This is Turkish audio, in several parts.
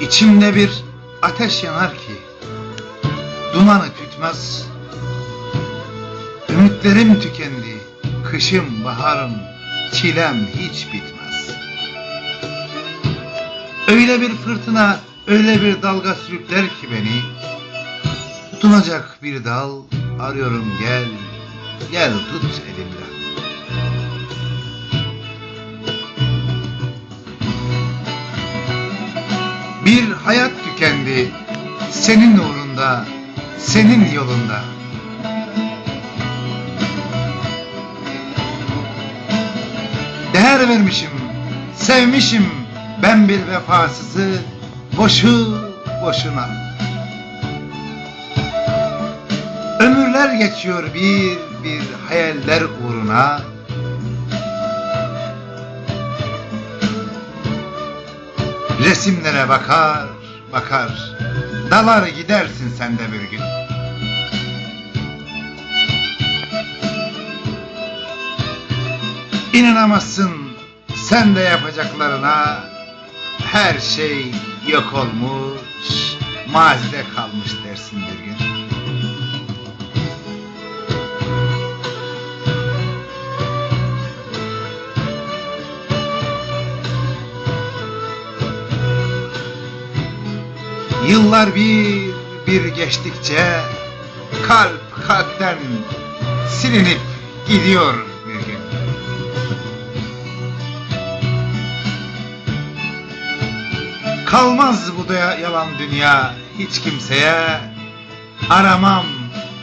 İçimde bir ateş yanar ki dumanı tütmez. Ümitlerim tükendi, kışım, baharım, çilem hiç bitmez. Öyle bir fırtına, öyle bir dalga sürükler ki beni. Tutunacak bir dal arıyorum gel, gel tut elimden. Bir hayat tükendi senin uğrunda, senin yolunda. Değer vermişim, sevmişim ben bir vefasızı boşu boşuna. Ömürler geçiyor bir bir hayaller uğruna. Resimlere bakar, bakar. Dalar gidersin sen de bir gün. İnanamazsın sen de yapacaklarına. Her şey yok olmuş, mazide kalmış dersin bir gün. Yıllar bir bir geçtikçe kalp kalpten silinip gidiyor bir gün. Kalmaz bu da yalan dünya hiç kimseye. Aramam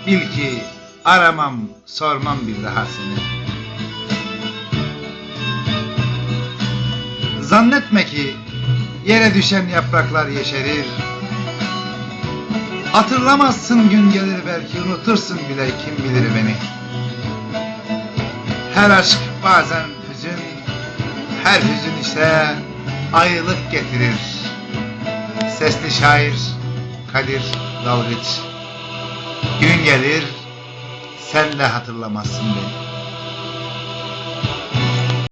bil ki aramam sormam bir daha seni. Zannetme ki yere düşen yapraklar yeşerir. Hatırlamazsın gün gelir belki unutursun bile kim bilir beni. Her aşk bazen hüzün, her hüzün ise ayrılık getirir. Sesli şair Kadir Dalgıç. Gün gelir sen de hatırlamazsın beni.